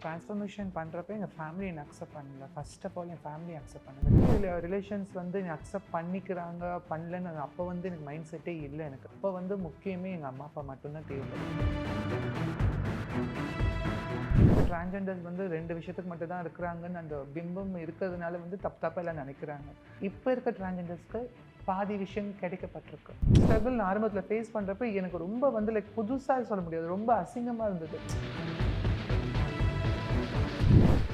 Transformation பண்ணுறப்ப எங்கள் family என்னை அக்செப்ட் பண்ணல. ஃபர்ஸ்ட் ஆஃப் ஆல் என் ஃபேமிலி அக்செப்ட் பண்ணல. இல்லை ரிலேஷன்ஸ் வந்து என்னை அக்செப்ட் பண்ணிக்கிறாங்க பண்ணலன்னு அப்போ வந்து எனக்கு மைண்ட் செட்டே இல்லை எனக்கு. அப்போ வந்து முக்கியமே எங்கள் அம்மா அப்பா மட்டும்தான் தேவை. டிரான்ஜெண்டர்ஸ் வந்து ரெண்டு விஷயத்துக்கு மட்டும் தான் இருக்கிறாங்கன்னு அந்த பிம்பம் இருக்கிறதுனால வந்து தப்பு தப்பாக எல்லாம் நினைக்கிறாங்க. இப்போ இருக்க டிரான்ஜெண்டர்ஸ்க்கு பாதி விஷயம் கிடைக்கப்பட்டிருக்கு. ஸ்ட்ரகிள் ஆரம்பத்தில் ஃபேஸ் பண்ணுறப்ப எனக்கு ரொம்ப வந்து லைக் புதுசாக சொல்ல முடியாது. ரொம்ப அசிங்கமாக இருந்தது.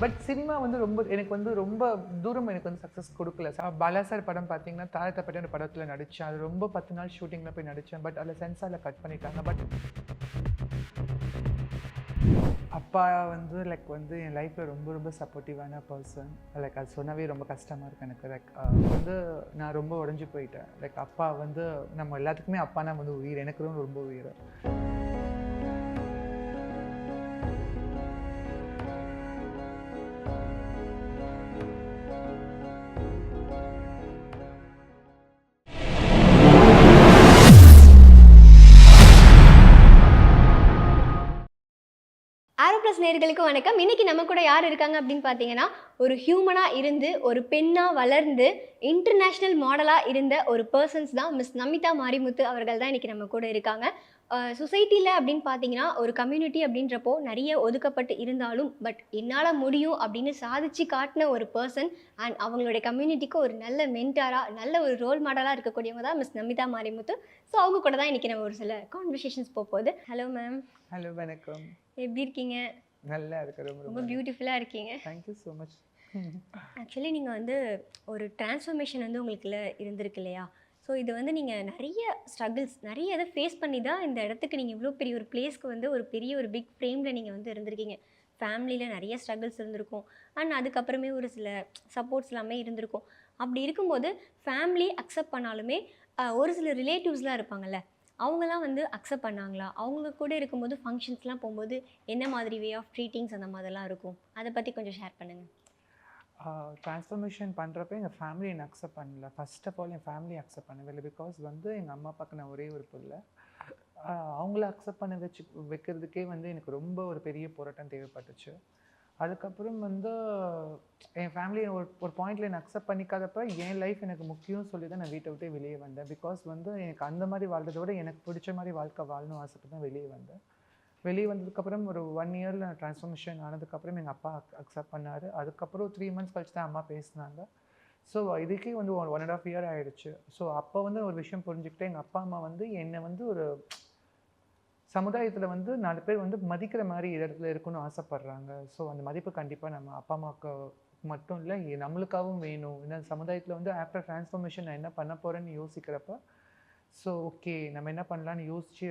பட் சினிமா வந்து ரொம்ப எனக்கு வந்து ரொம்ப தூரம் எனக்கு வந்து சக்ஸஸ் கொடுக்கல. பாலா சார் படம் பார்த்தீங்கன்னா தாரத்தப்பட்ட ஒரு படத்தில் நடித்தேன் அது ரொம்ப பத்து நாள் ஷூட்டிங்கில் போய் நடித்தேன் பட் அதில் சென்சாரில் கட் பண்ணிட்டாங்க. பட் அப்பா வந்து லைக் வந்து என் லைஃப்பில் ரொம்ப ரொம்ப சப்போர்ட்டிவான பர்சன் லைக் அது சொன்னவே ரொம்ப கஷ்டமாக இருக்கு எனக்கு. லைக் வந்து நான் ரொம்ப உடஞ்சி போயிட்டேன். லைக் அப்பா வந்து நம்ம எல்லாத்துக்குமே அப்பானா வந்து உயிர். எனக்கு ரொம்ப உயிர். ஆரோ நேர்களுக்கு வணக்கம். இன்னைக்கு நம்ம கூட யார் இருக்காங்க அப்படின்னு பார்த்தீங்கன்னா ஒரு ஹியூமனாக இருந்து ஒரு பெண்ணாக வளர்ந்து இன்டர்நேஷ்னல் மாடலாக இருந்த ஒரு பர்சன்ஸ் தான் மிஸ் நமிதா மாரிமுத்து அவர்கள் தான் இன்னைக்கு நம்ம கூட இருக்காங்க. சொசைட்டியில் அப்படின்னு பார்த்தீங்கன்னா ஒரு கம்யூனிட்டி அப்படின்றப்போ நிறைய ஒதுக்கப்பட்டு இருந்தாலும் பட் என்னால் முடியும் அப்படின்னு சாதிச்சு காட்டின ஒரு பர்சன் அண்ட் அவங்களுடைய கம்யூனிட்டிக்கு ஒரு நல்ல மென்டாராக நல்ல ஒரு ரோல் மாடலாக இருக்கக்கூடியவங்க தான் மிஸ் நமிதா மாரிமுத்து. ஸோ அவங்க கூட தான் இன்னைக்கு நம்ம ஒரு சில கான்வர்சேஷன்ஸ் போகுது. ஹலோ மேம் ஹலோ வணக்கம். எப்படி இருக்கீங்க? நல்லா இருக்கு ரொம்ப ரொம்ப ரொம்ப பியூட்டிஃபுல்லாக இருக்கீங்க. தேங்க்யூ ஸோ மச் ஆக்சுவலி நீங்கள் வந்து ஒரு டிரான்ஸ்ஃபர்மேஷன் வந்து உங்களுக்குள்ள இருந்திருக்கு இல்லையா? ஸோ இது வந்து நீங்கள் நிறைய ஸ்ட்ரகிள்ஸ் நிறைய இதை ஃபேஸ் பண்ணி தான் இந்த இடத்துக்கு நீங்கள் இவ்வளோ பெரிய ஒரு பிளேஸ்க்கு வந்து ஒரு பெரிய ஒரு பிக் ஃப்ரேமில் நீங்கள் வந்து இருந்திருக்கீங்க. ஃபேமிலியில் நிறைய ஸ்ட்ரகிள்ஸ் இருந்திருக்கும். அண்ட் அதுக்கப்புறமே ஒரு சில சப்போர்ட்ஸ் எல்லாமே இருந்திருக்கும். அப்படி இருக்கும்போது ஃபேமிலி அக்செப்ட் பண்ணாலுமே ஒரு சில ரிலேட்டிவ்ஸ்லாம் இருப்பாங்கல்ல அவங்களாம் வந்து அக்செப்ட் பண்ணாங்களா? அவங்க கூட இருக்கும்போது ஃபங்க்ஷன்ஸ்லாம் போகும்போது என்ன மாதிரி வே ஆஃப் ட்ரீட்டிங்ஸ் அந்த மாதிரிலாம் இருக்கும்? அதை பற்றி கொஞ்சம் ஷேர் பண்ணுங்கள் ட்ரான்ஸ்ஃபர்மேஷன் பண்ணுறப்ப எங்கள் ஃபேமிலி என்னை அக்செப்ட் பண்ணல. ஃபஸ்ட் ஆஃப் ஆல் என் ஃபேமிலி அக்செப்ட் பண்ணவே இல்லை. பிகாஸ் வந்து எங்கள் அம்மா அப்பாவுக்கு நான் ஒரே ஒரு பிள்ளை. அவங்கள அக்செப்ட் பண்ண வச்சு வைக்கிறதுக்கே வந்து எனக்கு ரொம்ப ஒரு பெரிய போராட்டம் தேவைப்பட்டுச்சு. அதுக்கப்புறம் வந்து என் ஃபேமிலி ஒரு ஒரு பாயிண்டில் என்னை அக்செப்ட் பண்ணிக்காதப்ப என் லைஃப் எனக்கு முக்கியம் சொல்லி தான் நான் வீட்டை விட்டே வெளியே வந்தேன். பிகாஸ் வந்து எனக்கு அந்த மாதிரி வாழ்றதை விட எனக்கு பிடிச்ச மாதிரி வாழ்க்கை வாழணும் ஆசைப்பட்டு தான் வெளியே வந்தேன். வெளியே வந்ததுக்கப்புறம் ஒரு ஒன் இயரில் நான் ட்ரான்ஸ்ஃபர்மேஷன் ஆனதுக்கப்புறம் எங்கள் அப்பா அக்செப்ட் பண்ணார். அதுக்கப்புறம் த்ரீ மந்த்ஸ் கழிச்சு தான் அம்மா பேசினாங்க. ஸோ இதுக்கே வந்து one one and half year ஆகிடுச்சு ஸோ அப்போ வந்து ஒரு விஷயம் புரிஞ்சுக்கிட்டு எங்கள் அப்பா அம்மா வந்து என்னை வந்து ஒரு சமுதாயத்தில் வந்து நாலு பேர் வந்து மதிக்கிற மாதிரி இடத்துல இருக்கணும்னு ஆசைப்பட்றாங்க. ஸோ அந்த மதிப்பு கண்டிப்பாக நம்ம அப்பா அம்மாவுக்கு மட்டும் இல்லை நம்மளுக்காகவும் வேணும். இந்த சமுதாயத்தில் வந்து ஆஃப்டர் ட்ரான்ஸ்ஃபர்மேஷன் நான் என்ன பண்ண போகிறேன்னு யோசிக்கிறப்ப ஸோ ஓகே நம்ம என்ன பண்ணலான்னு யோசிச்சு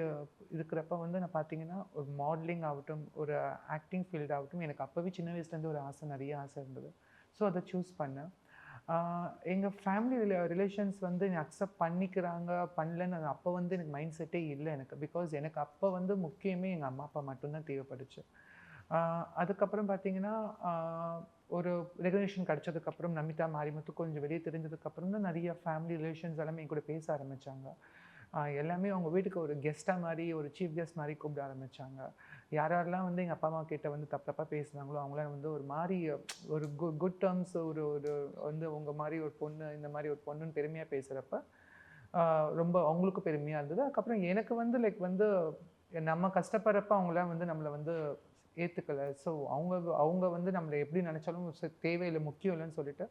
இருக்கிறப்ப வந்து நான் பார்த்தீங்கன்னா ஒரு மாடலிங் ஆகட்டும் ஒரு ஆக்டிங் ஃபீல்ட் ஆகட்டும் எனக்கு அப்போவே சின்ன வயசுலேருந்து ஒரு ஆசை நிறைய ஆசை இருந்தது. ஸோ அதை சூஸ் பண்ணேன். எங்கள் ஃபேமிலி ரிலேஷன்ஸ் வந்து என்னை அக்செப்ட் பண்ணிக்கிறாங்க பண்ணலன்னு அப்போ வந்து எனக்கு மைண்ட் செட்டே இல்லை எனக்கு. பிகாஸ் எனக்கு அப்போ வந்து முக்கியமே எங்கள் அம்மா அப்பா மட்டும்தான் தேவைப்பட்டுச்சு அதுக்கப்புறம் பார்த்தீங்கன்னா ஒரு ரெகனேஷன் கிடச்சதுக்கப்புறம் நமிதா மாரிமுத்து கொஞ்சம் வெளியே தெரிஞ்சதுக்கப்புறம் தான் நிறைய ஃபேமிலி ரிலேஷன்ஸ் எல்லாமே என் கூட பேச ஆரம்பித்தாங்க எல்லாமே அவங்க வீட்டுக்கு ஒரு கெஸ்ட்டாக மாதிரி ஒரு சீஃப் கெஸ்ட் மாதிரி கூப்பிட ஆரம்பித்தாங்க யார் யாரெல்லாம் வந்து எங்கள் அப்பா அம்மா கிட்ட வந்து தப்பு தப்பாக பேசுனாங்களோ அவங்களாம் வந்து ஒரு மாதிரி ஒரு குட் குட் டேர்ம்ஸ் ஒரு ஒரு வந்து உங்கள் மாதிரி ஒரு பொண்ணு இந்த மாதிரி ஒரு பொண்ணுன்னு பெருமையாக பேசுகிறப்ப ரொம்ப அவங்களுக்கும் பெருமையாக இருந்தது. அதுக்கப்புறம் எனக்கு வந்து லைக் வந்து நம்ம கஷ்டப்படுறப்ப அவங்களாம் வந்து நம்மளை வந்து ஏற்றுக்கலை ஸோ அவங்க அவங்க வந்து நம்மளை எப்படி நினச்சாலும் தேவையில்லை முக்கியம் இல்லைன்னு சொல்லிட்டு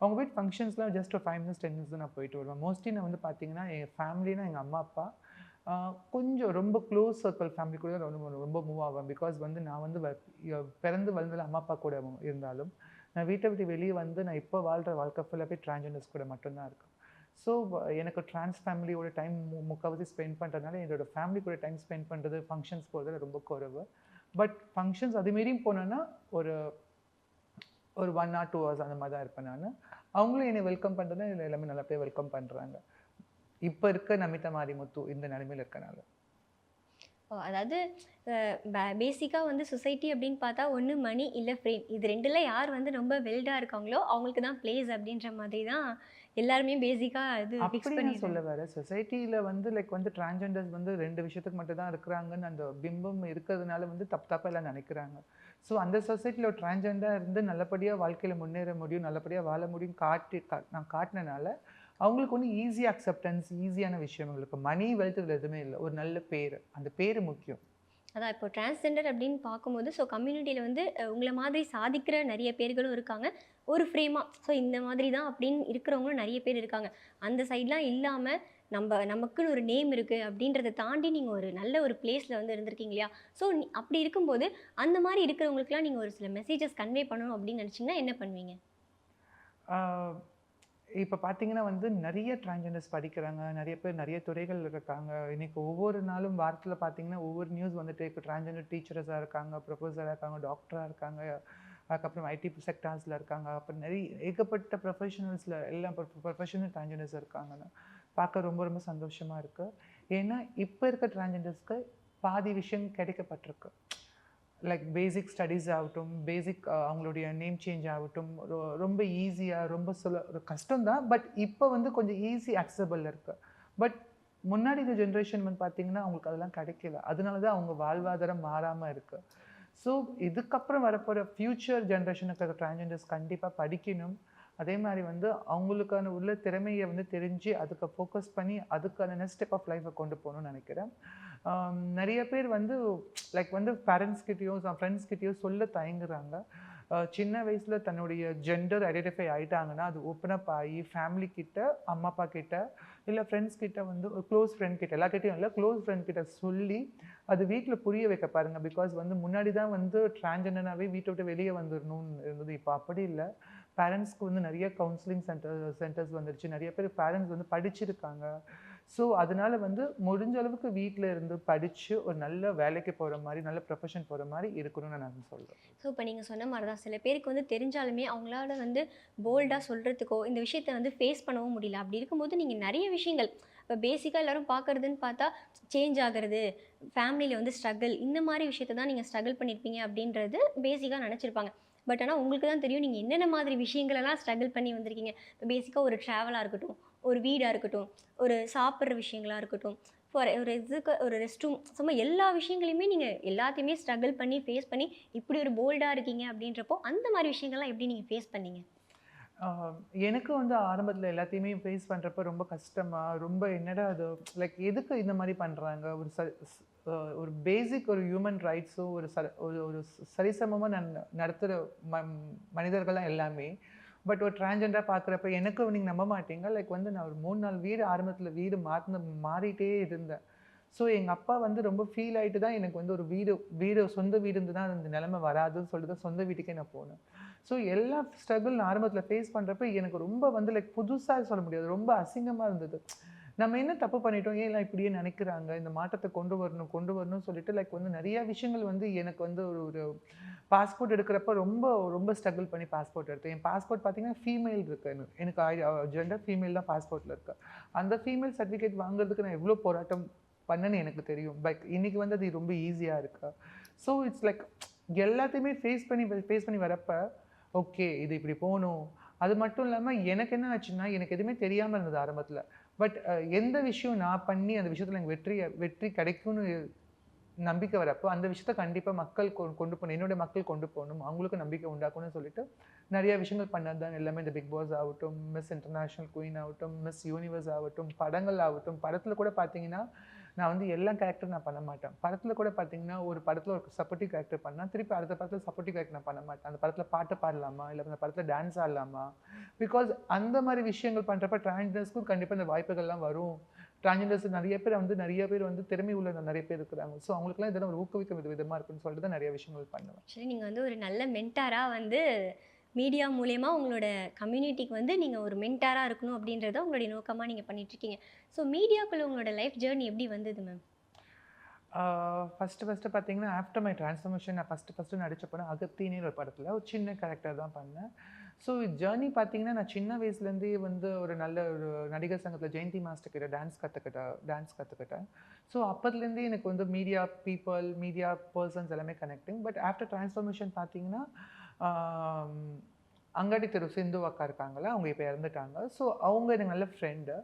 அவங்க வீட்டு ஃபங்க்ஷன்ஸ்லாம் ஜஸ்ட் ஒரு ஃபைவ் மினிட்ஸ் டென் மினிட்ஸ் தான் நான் போயிட்டு வருவேன். மோஸ்ட்லி நான் வந்து பார்த்தீங்கன்னா என் ஃபேமிலினா எங்கள் அம்மா அப்பா கொஞ்சம் ரொம்ப க்ளோஸ் சர்க்கிள் ஃபேமிலி கூட ரொம்ப ரொம்ப மூவ் ஆவேன். பிகாஸ் வந்து நான் வந்து வ- பிறந்து வளர்ந்தது அம்மா அப்பா கூட இருந்தாலும் நான் வீட்டை விட்டு வெளியே வந்து நான் இப்போ வாழ்கிற வாழ்க்கை ஃபுல்லாகவே டிரான்ஜெண்டர்ஸ் கூட மட்டும்தான் இருக்கும். ஸோ எனக்கு ட்ரான்ஸ் ஃபேமிலியோட டைம் முக்கால்வாசி ஸ்பெண்ட் பண்ணுறதுனால என்னோடய ஃபேமிலி கூட டைம் ஸ்பெண்ட் பண்ணுறது ஃபங்க்ஷன்ஸ் போகிறது ரொம்ப குறைவு. பட் ஃபங்க்ஷன்ஸ் அதுமாரியும் போனேன்னா ஒரு ஒரு ஒன் ஆர் டூ ஹவர்ஸ் அந்த மாதிரி தான் இருப்பேன் நான். அவங்களும் என்னை வெல்கம் பண்ணுறது எல்லாமே நல்லா போய் வெல்கம் பண்ணுறாங்க இப்போ இருக்க நமிதா மாரிமுத்து இந்த நிலைமையில் இருக்கனால. அதாவது பேசிக்காக வந்து சொசைட்டி அப்படின்னு பார்த்தா ஒன்று மணி இல்லை ஃப்ரேம் இது ரெண்டில் யார் வந்து ரொம்ப வெல்டாக இருக்காங்களோ அவங்களுக்கு தான் பிளேஸ் அப்படின்ற மாதிரி தான் எல்லாருமே பேசிக்காக இது ஃபிக்ஸ் பண்ணி சொல்ல வேற சொசைட்டியில் வந்து லைக் வந்து டிரான்ஜெண்டர்ஸ் வந்து ரெண்டு விஷயத்துக்கு மட்டும் தான் இருக்கிறாங்கன்னு அந்த பிம்பம் இருக்கிறதுனால வந்து தப்பு தப்பாக எல்லாம் நினைக்கிறாங்க. ஸோ அந்த சொசைட்டியில் ஒரு டிரான்ஜெண்டாக இருந்து நல்லபடியாக வாழ்க்கையில் முன்னேற முடியும் நல்லபடியாக வாழ முடியும் காட்டி நான் காட்டினனால அவங்களுக்கு ஒன்றும் ஈஸி அக்செப்டன்ஸ் ஈஸியான விஷயம் உங்களுக்கு மணி வெல்த் இதில் எதுவுமே இல்லை. ஒரு நல்ல பேர். அந்த பேர் முக்கியம். அதான் இப்போ டிரான்ஸ்ஜெண்டர் அப்படின்னு பார்க்கும்போது ஸோ கம்யூனிட்டியில் வந்து உங்களை மாதிரி சாதிக்கிற நிறைய பேர்களும் இருக்காங்க. ஒரு ஃப்ரேமாக ஸோ இந்த மாதிரி தான் அப்படின்னு இருக்கிறவங்களும் நிறைய பேர் இருக்காங்க. அந்த சைட்லாம் இல்லாமல் நம்ம நமக்குன்னு ஒரு நேம் இருக்குது அப்படின்றத தாண்டி நீங்கள் ஒரு நல்ல ஒரு பிளேஸில் வந்து இருந்திருக்கீங்க இல்லையா? ஸோ அப்படி இருக்கும்போது அந்த மாதிரி இருக்கிறவங்களுக்குலாம் நீங்கள் ஒரு சில மெசேஜஸ் கன்வே பண்ணணும் அப்படின்னு நினச்சிங்கன்னா என்ன பண்ணுவீங்க? இப்போ பார்த்தீங்கன்னா வந்து நிறைய டிரான்ஜெண்டர்ஸ் படிக்கிறாங்க. நிறைய பேர் நிறைய துறைகள் இருக்காங்க. இன்னைக்கு ஒவ்வொரு நாளும் வாரத்தில் பார்த்தீங்கன்னா ஒவ்வொரு நியூஸ் வந்துட்டு இப்போ டிரான்ஜெண்டர் டீச்சர்ஸாக இருக்காங்க ப்ரொஃபஸராக இருக்காங்க டாக்டராக இருக்காங்க. அதுக்கப்புறம் ஐடி செக்டார்ஸில் இருக்காங்க. அப்புறம் நிறைய ஏகப்பட்ட ப்ரொஃபஷனல்ஸில் எல்லாம் ப்ரொஃபஷனல் டிரான்ஜெண்டர்ஸ் இருக்காங்கன்னு பார்க்க ரொம்ப ரொம்ப சந்தோஷமாக இருக்குது ஏன்னா இப்போ இருக்க டிரான்ஜெண்டர்ஸ்க்கு பாதி விஷயம் கிடைக்கப்பட்டிருக்கு. லைக் பேசிக் ஸ்டடீஸ் ஆகட்டும் பேசிக் uh, அவங்களுடைய நேம் சேஞ்ச் ஆகட்டும் ரொம்ப ஈஸியாக ரொம்ப சொல்ல ஒரு கஷ்டம்தான் பட் இப்போ வந்து கொஞ்சம் ஈஸி அக்சபிள் இருக்குது பட் முன்னாடி இந்த ஜென்ரேஷன் வந்து பார்த்தீங்கன்னா அவங்களுக்கு அதெல்லாம் கிடைக்கல. அதனால தான் அவங்க வாழ்வாதாரம் மாறாமல் இருக்குது ஸோ இதுக்கப்புறம் வரப்போகிற ஃப்யூச்சர் ஜென்ரேஷனுக்கு டிரான்ஜெண்டர்ஸ் கண்டிப்பாக படிக்கணும். அதே மாதிரி வந்து அவங்களுக்கான உள்ள திறமையை வந்து தெரிஞ்சு அதுக்கு ஃபோக்கஸ் பண்ணி அதுக்கான நெக்ஸ்ட் ஸ்டெப் ஆஃப் லைஃப்பை கொண்டு போகணும்னு நினைக்கிறேன். நிறைய பேர் வந்து லைக் வந்து பேரண்ட்ஸ்கிட்டயும் ஃப்ரெண்ட்ஸ்கிட்டயும் சொல்ல தயங்குறாங்க. சின்ன வயசில் தன்னுடைய ஜெண்டர் ஐடென்டிஃபை ஆகிட்டாங்கன்னா அது ஓப்பன் அப் ஆகி ஃபேமிலி கிட்ட அம்மா அப்பா கிட்ட இல்லை ஃப்ரெண்ட்ஸ் கிட்ட வந்து ஒரு க்ளோஸ் ஃப்ரெண்ட் கிட்ட எல்லாக்கிட்டையும் இல்லை க்ளோஸ் ஃப்ரெண்ட் கிட்ட சொல்லி அது வீட்டில் புரிய வைக்க பாருங்கள் பிகாஸ் வந்து முன்னாடி தான் வந்து டிரான்ஜெண்டனாகவே வீட்டை விட்டு வெளியே வந்துடணும்னு இருந்தது. இப்போ அப்படி இல்லை. பேரண்ட்ஸ்க்கு வந்து நிறைய கவுன்சிலிங் சென்டர் சென்டர்ஸ் வந்துருச்சு. நிறைய பேர் பேரண்ட்ஸ் வந்து படிச்சிருக்காங்க. ஸோ அதனால் வந்து முடிஞ்ச அளவுக்கு வீட்டில் இருந்து படித்து ஒரு நல்ல வேலைக்கு போகிற மாதிரி நல்ல ப்ரொஃபஷன் போகிற மாதிரி இருக்கணும்னு நான் சொல்கிறேன் ஸோ இப்போ நீங்கள் சொன்ன மாதிரி தான் சில பேருக்கு வந்து தெரிஞ்சாலுமே அவங்களால வந்து போல்டாக சொல்கிறதுக்கோ இந்த விஷயத்தை வந்து ஃபேஸ் பண்ணவும் முடியல. அப்படி இருக்கும்போது நீங்கள் நிறைய விஷயங்கள் இப்போ பேசிக்காக எல்லாரும் பார்க்குறதுன்னு பார்த்தா சேஞ்ச் ஆகிறது ஃபேமிலியில் வந்து ஸ்ட்ரகிள் இந்த மாதிரி விஷயத்தை தான் நீங்கள் ஸ்ட்ரகிள் பண்ணியிருப்பீங்க அப்படின்றது பேசிக்காக நினச்சிருப்பாங்க. பட் ஆனால் உங்களுக்கு தான் தெரியும் நீங்கள் என்னென்ன மாதிரி விஷயங்களெல்லாம் ஸ்ட்ரகிள் பண்ணி வந்திருக்கீங்க. இப்போ பேசிக்காக ஒரு ட்ராவலாக இருக்கட்டும் ஒரு வீடாக இருக்கட்டும் ஒரு சாப்பிட்ற விஷயங்களாக இருக்கட்டும் ஃபார் ஒரு இதுக்கு ஒரு ரெஸ்ட் ரூம் சும்மா எல்லா விஷயங்களையுமே நீங்கள் எல்லாத்தையுமே ஸ்ட்ரகிள் பண்ணி ஃபேஸ் பண்ணி இப்படி ஒரு போல்டாக இருக்கீங்க அப்படின்றப்போ அந்த மாதிரி விஷயங்கள்லாம் எப்படி நீங்கள் ஃபேஸ் பண்ணீங்க? எனக்கு வந்து ஆரம்பத்தில் எல்லாத்தையுமே ஃபேஸ் பண்ணுறப்ப ரொம்ப கஷ்டமாக ரொம்ப என்னடா அது லைக் எதுக்கு இந்த மாதிரி பண்ணுறாங்க ஒரு ச ஒரு பேசிக் ஒரு ஹியூமன் ரைட்ஸும் ஒரு ச ஒரு ஒரு சரிசமமாக நான் நடத்துகிற ம மனிதர்கள்லாம் எல்லாமே. பட் ஒரு டிரான்ஜெண்டாக பார்க்குறப்ப எனக்கு நீங்கள் நம்ப மாட்டீங்க. லைக் வந்து நான் ஒரு மூணு நாள் வீடு ஆரம்பத்தில் வீடு மாற்றின மாறிட்டே இருந்தேன். ஸோ எங்கள் அப்பா வந்து ரொம்ப ஃபீல் ஆகிட்டு தான் எனக்கு வந்து ஒரு வீடு வீடு சொந்த வீடு இருந்து தான் அந்த நிலைமை வராதுன்னு சொல்லிட்டு தான் சொந்த வீட்டுக்கே நான் போனேன். ஸோ எல்லா ஸ்ட்ரகிள் நான் ஆரம்பத்தில் ஃபேஸ் பண்ணுறப்ப எனக்கு ரொம்ப வந்து லைக் புதுசாக சொல்ல முடியாது. ரொம்ப அசிங்கமாக இருந்தது. நம்ம என்ன தப்பு பண்ணிட்டோம்? ஏன் இப்படியே நினைக்கிறாங்க? இந்த மாற்றத்தை கொண்டு வரணும் கொண்டு வரணும்னு சொல்லிட்டு லைக் வந்து நிறையா விஷயங்கள் வந்து எனக்கு வந்து ஒரு ஒரு பாஸ்போர்ட் எடுக்கிறப்ப ரொம்ப ரொம்ப ஸ்ட்ரகிள் பண்ணி பாஸ்போர்ட் எடுத்தேன். என் பாஸ்போர்ட் பார்த்தீங்கன்னா ஃபீமேல் இருக்கு. எனக்கு எனக்கு ஜெண்டர் ஃபீமேல் தான் பாஸ்போர்ட்டில் இருக்கு. அந்த ஃபீமேல் சர்டிஃபிகேட் வாங்குறதுக்கு நான் எவ்வளோ போராட்டம் பண்ணேன்னு எனக்கு தெரியும். பட் இன்னைக்கு வந்து அது ரொம்ப ஈஸியாக இருக்கு? ஸோ இட்ஸ் லைக் எல்லாத்தையுமே ஃபேஸ் பண்ணி ஃபேஸ் பண்ணி வரப்ப ஓகே இது இப்படி போகணும். அது மட்டும் இல்லாமல் எனக்கு என்ன ஆச்சுன்னா எனக்கு எதுவுமே தெரியாமல் இருந்தது ஆரம்பத்தில். பட் எந்த விஷயம் நான் பண்ணி அந்த விஷயத்தில் எனக்கு வெற்றி வெற்றி கிடைக்கும்னு நம்பிக்கை வரப்போ அந்த விஷயத்த கண்டிப்பாக மக்கள் கொண்டு போகணும். என்னுடைய மக்கள் கொண்டு போகணும். அவங்களுக்கு நம்பிக்கை உண்டாக்கணும்னு சொல்லிட்டு நிறைய விஷயங்கள் பண்ணது தான். எல்லாமே இந்த பிக் பாஸ் ஆகட்டும் மிஸ் இன்டர்நேஷ்னல் குயின் ஆகட்டும் மிஸ் யூனிவர்ஸ் ஆகட்டும் படங்கள் ஆகட்டும். படத்தில் கூட பார்த்தீங்கன்னா நான் வந்து எல்லா கேரக்டரும் நான் பண்ண மாட்டேன். படத்தில் கூட பார்த்தீங்கன்னா ஒரு படத்தில் ஒரு சப்போர்ட்டிவ் கேரக்டர் பண்ணால் திருப்பி அடுத்த படத்தில் சப்போர்ட்டிவ் கேரக்டர் நான் பண்ண மாட்டேன். அந்த படத்தில் பாட்டு பாடலாமா? இல்லை அந்த படத்தில் டான்ஸ் ஆடலாமா? பிகாஸ் அந்த மாதிரி விஷயங்கள் பண்ணுறப்ப டிரான்ஜெண்டர்ஸ்க்கும் கண்டிப்பாக இந்த வாய்ப்புகள்லாம் வரும். டிரான்ஜெண்டர்ஸ் நிறைய பேர் வந்து நிறைய பேர் வந்து திறமை உள்ள நிறைய பேர் இருக்கிறாங்க. ஸோ அவங்களுக்குலாம் இதெல்லாம் ஒரு ஊக்குவிக்க வித விதமாக இருக்குன்னு சொல்லிட்டு தான் நிறைய விஷயங்கள் பண்ணுவேன். சரி நீங்கள் வந்து ஒரு நல்ல மென்டாராக வந்து மீடியா மூலயமா உங்களோட கம்யூனிட்டிக்கு வந்து நீங்கள் ஒரு மென்டாராக இருக்கணும் அப்படின்றத உங்களுடைய நோக்கமாக நீங்கள் பண்ணிகிட்ருக்கீங்க ஸோ மீடியாக்குள்ளே உங்களோட லைஃப் ஜேர்னி எப்படி வந்தது மேம் ஃபஸ்ட்டு ஃபஸ்ட்டு பார்த்தீங்கன்னா ஆஃப்டர் மை ட்ரான்ஸ்ஃபர்மேஷன் நான் ஃபஸ்ட்டு ஃபஸ்ட்டு நடிச்ச படம் அகத்தினே ஒரு படத்தில் ஒரு சின்ன கேரக்டர் தான் பண்ணேன். ஸோ ஜேர்னி பார்த்தீங்கன்னா நான் சின்ன வயசுலேருந்தே வந்து ஒரு நல்ல ஒரு நடிகர் சங்கத்தில் ஜெயந்தி மாஸ்டர் கிட்ட டான்ஸ் கற்றுக்கிட்டேன் டான்ஸ் கற்றுக்கிட்டேன் ஸோ அப்போதுலேருந்தே எனக்கு வந்து மீடியா பீப்புள் மீடியா பர்சன்ஸ் எல்லாமே கனெக்டிங் பட் ஆஃப்டர் ட்ரான்ஸ்ஃபர்மேஷன் பார்த்தீங்கன்னா அங்காடி தெரு சிந்து அக்கா இருக்காங்களா அவங்க இப்போ இறந்துட்டாங்க. ஸோ அவங்க எனக்கு நல்ல ஃப்ரெண்டு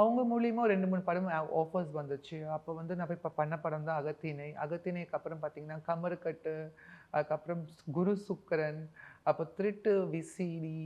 அவங்க மூலியமா ரெண்டு மூணு படம் ஆஃபர்ஸ் வந்துச்சு. அப்போ வந்து நான் போய் இப்போ பண்ண படம் தான் அகத்தினை அகத்தினைக்கு அப்புறம் பார்த்தீங்கன்னா கமருக்கட்டு அதுக்கப்புறம் குரு சுக்கரன் அப்போ திருட்டு விசிடி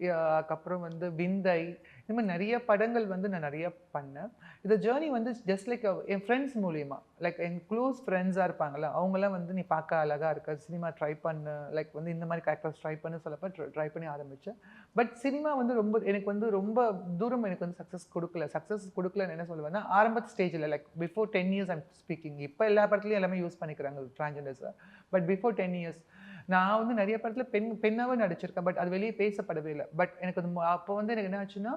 அதுக்கப்புறம் வந்து விந்தை இந்த மாதிரி நிறைய படங்கள் வந்து நான் நிறைய பண்ணேன். இந்த ஜேர்னி வந்து ஜஸ்ட் லைக் என் ஃப்ரெண்ட்ஸ் மூலியமா லைக் என் க்ளோஸ் ஃப்ரெண்ட்ஸாக இருப்பாங்கல்ல அவங்களாம் வந்து நீ பார்க்க அழகாக இருக்க சினிமா ட்ரை பண்ணு லைக் வந்து இந்த மாதிரி கேரக்டர்ஸ் ட்ரை பண்ணு சொல்லப்போ ட்ரை பண்ணி ஆரம்பித்தேன் பட் சினிமா வந்து ரொம்ப எனக்கு வந்து ரொம்ப தூரம் எனக்கு வந்து சக்ஸஸ் கொடுக்கல. சக்ஸஸ் கொடுக்கலன்னு என்ன சொல்லுவேன்னா ஆரம்ப ஸ்டேஜில் like before ten years I'm speaking இப்போ எல்லா படத்துலையும் எல்லாமே யூஸ் பண்ணிக்கிறாங்க ட்ரான்ஜெண்டர்ஸை பட் பிஃபோர் டென் இயர்ஸ் நான் வந்து நிறைய படத்தில் பெண் பெண்ணாவே நடிச்சிருக்கேன் பட் அது வெளியே பேசப்படவே இல்லை. பட் எனக்கு அது அப்போ வந்து எனக்கு என்ன ஆச்சுன்னா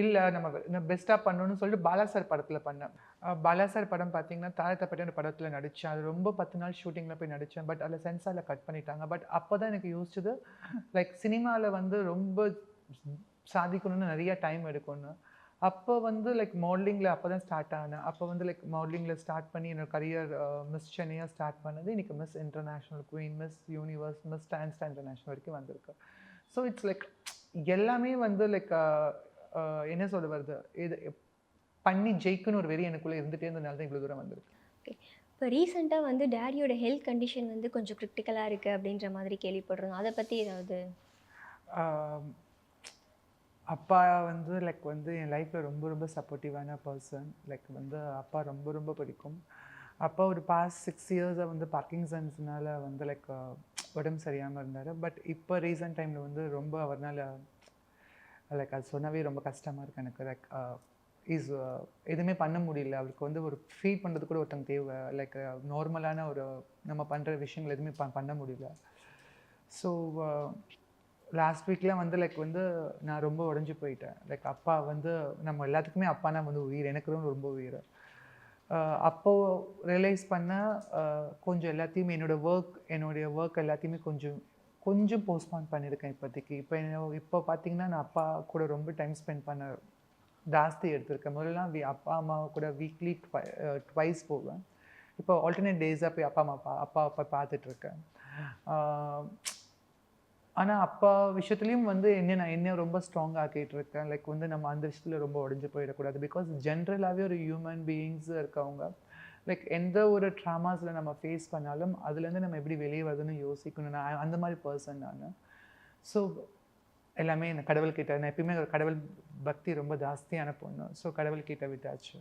இல்லை நம்ம பெஸ்ட்டாக பண்ணணும்னு சொல்லிட்டு பாலா சார் படத்தில் பண்ணேன். பாலாசார் பாலா சார் படம் பார்த்தீங்கன்னா தாரத்தப்பட்ட ஒரு படத்தில் நடித்தேன் அது ரொம்ப பத்து நாள் ஷூட்டிங்கில் போய் நடித்தேன் பட் அதில் சென்சாரில் கட் பண்ணிட்டாங்க. பட் அப்போ தான் எனக்கு யோசிச்சது லைக் சினிமாவில் வந்து ரொம்ப சாதிக்கணும்னு நிறைய டைம் எடுக்கணும் அப்போ வந்து லைக் மாடலிங்கில் அப்போ தான் ஸ்டார்ட் ஆனேன். அப்போ வந்து லைக் மாடலிங்கில் ஸ்டார்ட் பண்ணி என்னோட கரியர் மிஸ் சென்னையாக ஸ்டார்ட் பண்ணது இன்னைக்கு Miss International Queen Miss Universe Miss Dance International வரைக்கும் வந்திருக்கு. ஸோ இட்ஸ் லைக் எல்லாமே வந்து லைக் என்ன சொல்ல வருது? இது பண்ணி ஜெயிக்கணும் ஒரு வெறி எனக்குள்ளே இருந்துகிட்டே இருந்ததுனால தான் இவ்வளோ தூரம் வந்திருக்கு. இப்போ ரீசெண்டாக வந்து டேடியோட ஹெல்த் கண்டிஷன் வந்து கொஞ்சம் கிரிட்டிக்கலாக இருக்குது அப்படின்ற மாதிரி கேள்விப்படுறோம் அதை பற்றி ஏதாவது? அப்பா வந்து லைக் வந்து என் லைஃப்பில் ரொம்ப ரொம்ப சப்போர்ட்டிவான பர்சன் லைக் வந்து அப்பா ரொம்ப ரொம்ப பிடிக்கும். அப்பா ஒரு பாஸ்ட் சிக்ஸ் இயர்ஸாக வந்து பார்க்கிங்சன்ஸ்னால வந்து லைக் உடம்பு சரியாமல் இருந்தார். பட் இப்போ ரீசெண்ட் டைமில் வந்து ரொம்ப அவர்னால் லைக் அது சொன்னவே ரொம்ப கஷ்டமாக இருக்குது எனக்கு. லைக் இஸ் எதுவுமே பண்ண முடியல. அவருக்கு வந்து ஒரு ஃபீட் பண்ணுறது கூட ஒருத்தங்க தேவை. லைக் நார்மலான ஒரு நம்ம பண்ணுற விஷயங்கள் எதுவுமே ப- பண்ண முடியல. ஸோ லாஸ்ட் வீக்கில் வந்து லைக் வந்து நான் ரொம்ப உடஞ்சி போயிட்டேன். லைக் அப்பா வந்து நம்ம எல்லாத்துக்குமே அப்பானா வந்து உயிர். எனக்கு ரொம்ப உயிர். அப்போது ரியலைஸ் பண்ண கொஞ்சம் எல்லாத்தையும் என்னோட ஒர்க் என்னுடைய ஒர்க் எல்லாத்தையுமே கொஞ்சம் கொஞ்சம் போஸ்ட்பான் பண்ணியிருக்கேன் இப்போதைக்கு. இப்போ என்ன இப்போ பார்த்தீங்கன்னா நான் அப்பா கூட ரொம்ப டைம் ஸ்பெண்ட் பண்ண ஜாஸ்தி எடுத்திருக்கேன். முதல்லாம் வி- அப்பா அம்மா கூட வீக்லி ட்வைஸ் போவேன். இப்போ ஆல்டர்னேட் டேஸாக போய் அப்பா அம்மா அப்பா அப்பா அப்பா பார்த்துட்ருக்கேன் ஆனால் அப்பா விஷயத்துலையும் வந்து என்ன நான் என்ன ரொம்ப ஸ்ட்ராங் ஆக்கிட்டு இருக்கேன் லைக் வந்து நம்ம அந்த விஷயத்தில் ரொம்ப உடஞ்சி போயிடக்கூடாது. பிகாஸ் ஜென்ரலாகவே ஒரு ஹியூமன் பீயிங்ஸ் இருக்கவங்க லைக் எந்த ஒரு ட்ராமாஸில் நம்ம ஃபேஸ் பண்ணாலும் அதுலேருந்து நம்ம எப்படி வெளியே வருதுன்னு யோசிக்கணும் நான் அந்த மாதிரி பர்சன் நான். ஸோ எல்லாமே இந்த கடவுள்கிட்ட நான் எப்பயுமே ஒரு கடவுள் பக்தி ரொம்ப ஜாஸ்தியான பொண்ணு. ஸோ கடவுள்கிட்ட விட்டாச்சு.